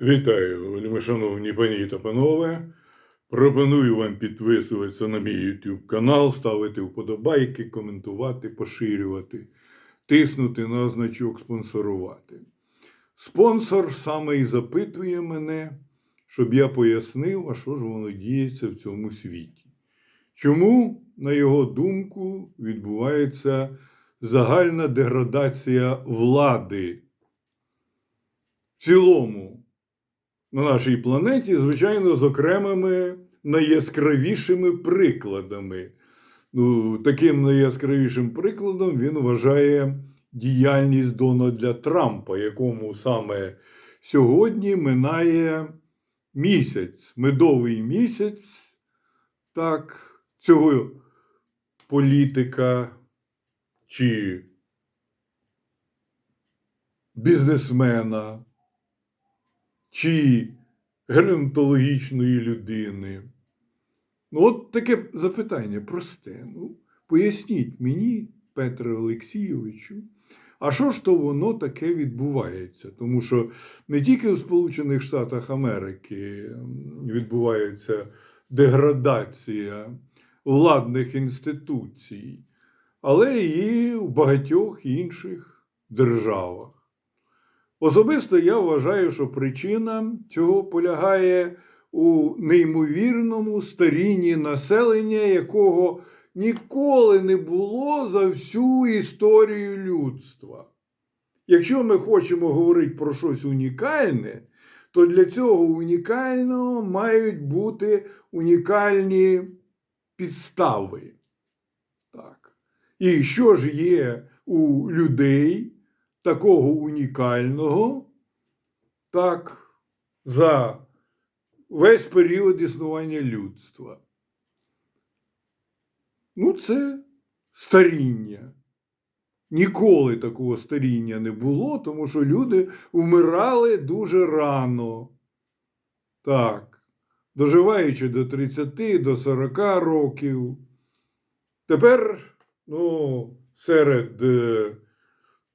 Вітаю, вельми шановні пані та панове. Пропоную вам підписуватися на мій YouTube канал, ставити вподобайки, коментувати, поширювати, тиснути на значок спонсорувати. Спонсор саме і запитує мене, щоб я пояснив, а що ж воно діється в цьому світі. Чому, на його думку, відбувається загальна деградація влади в цілому на нашій планеті, звичайно, з окремими найяскравішими прикладами. Ну, таким найяскравішим прикладом він вважає діяльність Дональда Трампа, якому саме сьогодні минає місяць, медовий місяць, так, цього політика чи бізнесмена чи геронтологічної людини. Ну, от таке запитання просте. Ну, поясніть мені, Петре Олексійовичу, а що ж то воно таке відбувається? Тому що не тільки в Сполучених Штатах Америки відбувається деградація владних інституцій, але і в багатьох інших державах. Особисто я вважаю, що причина цього полягає у неймовірному старінні населення, якого ніколи не було за всю історію людства. Якщо ми хочемо говорити про щось унікальне, то для цього унікального мають бути унікальні підстави. Так. І що ж є у людей? Такого унікального, так, за весь період існування людства. Ну, це старіння. Ніколи такого старіння не було, тому що люди вмирали дуже рано. Так, доживаючи до 30, до 40 років. Тепер, ну, серед е,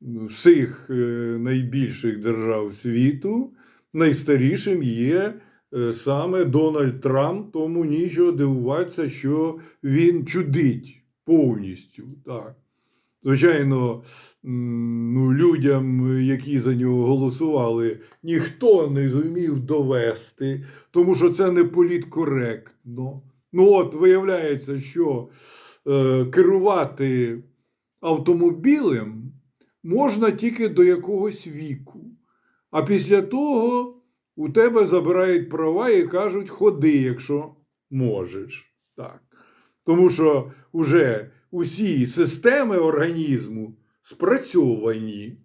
всіх е, найбільших держав світу найстарішим є е, саме Дональд Трамп, тому нічого дивуватися, що він чудить повністю. Так. Звичайно, ну, людям, які за нього голосували, ніхто не зумів довести, тому що це не політкоректно. Ну, от виявляється, що е, керувати автомобілем можна тільки до якогось віку. А після того у тебе забирають права і кажуть, ходи, якщо можеш. Так. Тому що вже усі системи організму спрацьовані.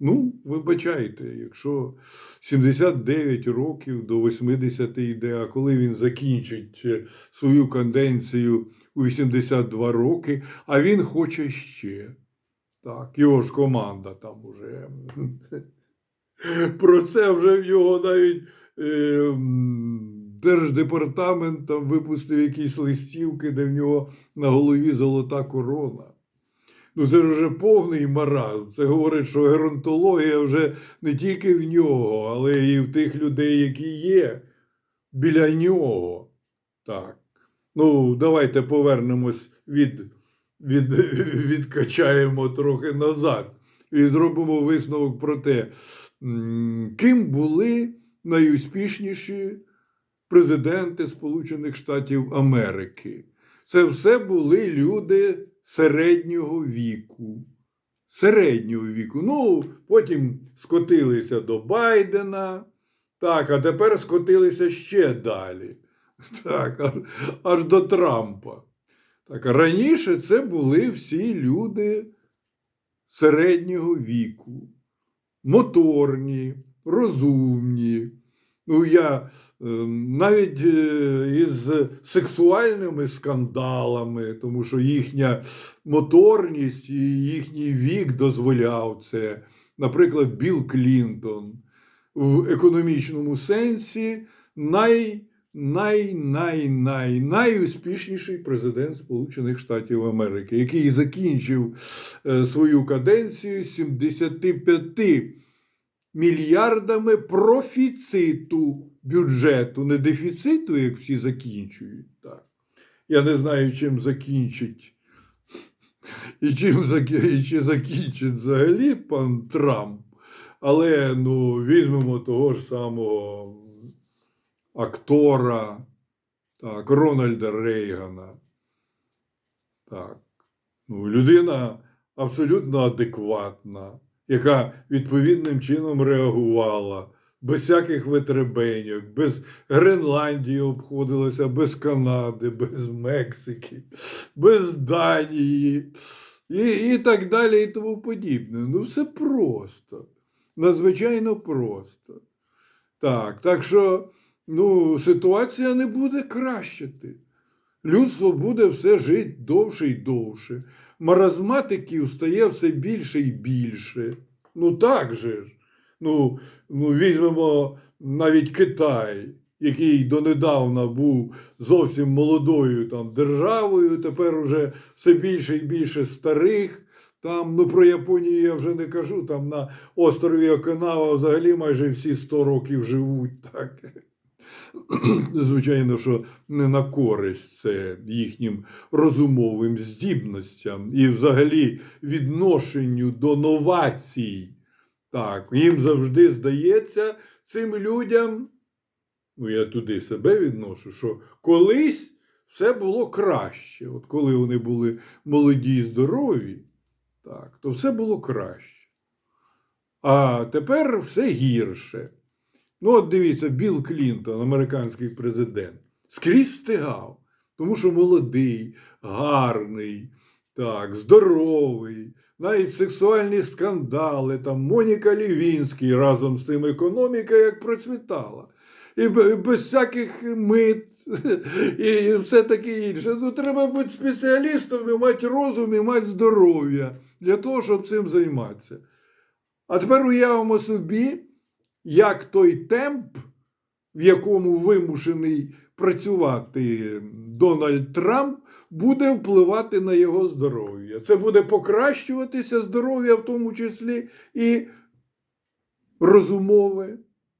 Ну, вибачайте, якщо 79 років до 80 йде, а коли він закінчить е, свою канденцію у 82 роки, а він хоче ще. Так, його ж команда там уже. Про це вже в його навіть е, Держдепартамент там випустив якісь листівки, де в нього на голові золота корона. Ну, це вже повний маразм. Це говорить, що геронтологія вже не тільки в нього, але і в тих людей, які є біля нього. Так. Ну, давайте повернемось від від, відкачаємо трохи назад і зробимо висновок про те, ким були найуспішніші президенти Сполучених Штатів Америки. Це все були люди середнього віку. Середнього віку. Ну, потім скотилися до Байдена. Так, а тепер скотилися ще далі. Так, аж, аж до Трампа. Так, раніше це були всі люди середнього віку, моторні, розумні. Ну, я е, навіть е, із сексуальними скандалами, тому що їхня моторність і їхній вік дозволяв це. Наприклад, Білл Клінтон в економічному сенсі най най-най-най найуспішніший президент Сполучених Штатів Америки, який закінчив е, свою каденцію 75 мільярдами профіциту бюджету, не дефіциту, як всі закінчують. Так. Я не знаю, чим закінчить. І чим і чи закінчить взагалі пан Трамп. Але ну, візьмемо того ж самого актора, так, Рональда Рейгана. Так. Ну, людина абсолютно адекватна, яка відповідним чином реагувала, без всяких витребеньок, без Гренландії обходилася, без Канади, без Мексики, без Данії і, і так далі, і тому подібне. Ну, все просто. Надзвичайно просто. Так, так що ну, ситуація не буде кращити. Людство буде все жити довше і довше. Маразматиків стає все більше і більше. Ну так же ж. Ну, ну візьмемо навіть Китай, який донедавна був зовсім молодою там, державою, тепер уже все більше і більше старих. Там, ну про Японію я вже не кажу. Там на острові Окинава взагалі майже всі 100 років живуть. Так. Звичайно, що не на користь це їхнім розумовим здібностям і взагалі відношенню до новацій. Так, їм завжди здається цим людям, ну я туди себе відношу, що колись все було краще. От коли вони були молоді і здорові, так, то все було краще. А тепер все гірше. Ну, от дивіться, Білл Клінтон, американський президент, скрізь встигав, тому що молодий, гарний, так, здоровий, навіть сексуальні скандали, там Моніка Лівінський разом з тим економіка як процвітала. І без всяких мит, і все таке інше. Ну, треба бути спеціалістом і мати розум, і мати здоров'я для того, щоб цим займатися. А тепер уявимо собі, як той темп, в якому вимушений працювати Дональд Трамп, буде впливати на його здоров'я. Це буде покращуватися здоров'я, в тому числі і розумове,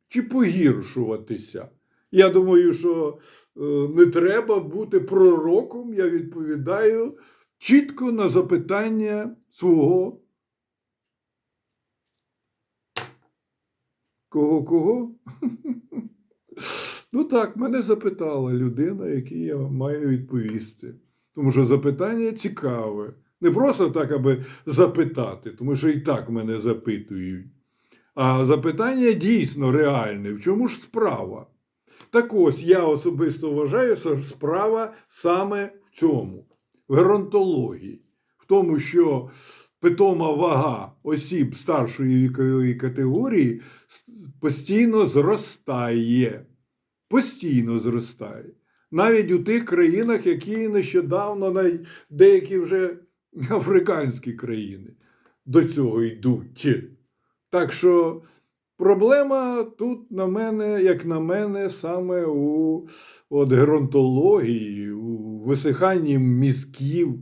чи погіршуватися. Я думаю, що е, не треба бути пророком. Я відповідаю чітко на запитання свого Кого кого? Ну так, мене запитала людина, якій я маю відповісти. Тому що запитання цікаве. Не просто так, аби запитати, тому що і так мене запитують. А запитання дійсно реальне. В чому ж справа? Так ось я особисто вважаю, що справа саме в цьому, в геронтології, в тому, що питома вага осіб старшої вікової категорії постійно зростає. Постійно зростає. Навіть у тих країнах, які нещодавно, деякі вже африканські країни до цього йдуть. Так що проблема тут на мене, як на мене, саме у от, геронтології, у висиханні мізків,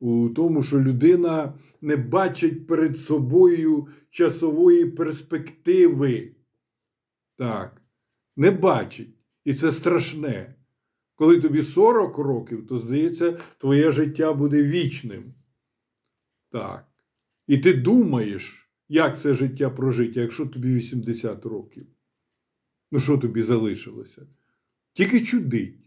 у тому, що людина не бачить перед собою часової перспективи. Так, не бачить. І це страшне. Коли тобі 40 років, то здається, твоє життя буде вічним. Так. І ти думаєш, як це життя прожити, якщо тобі 80 років. Ну, що тобі залишилося? Тільки чудить.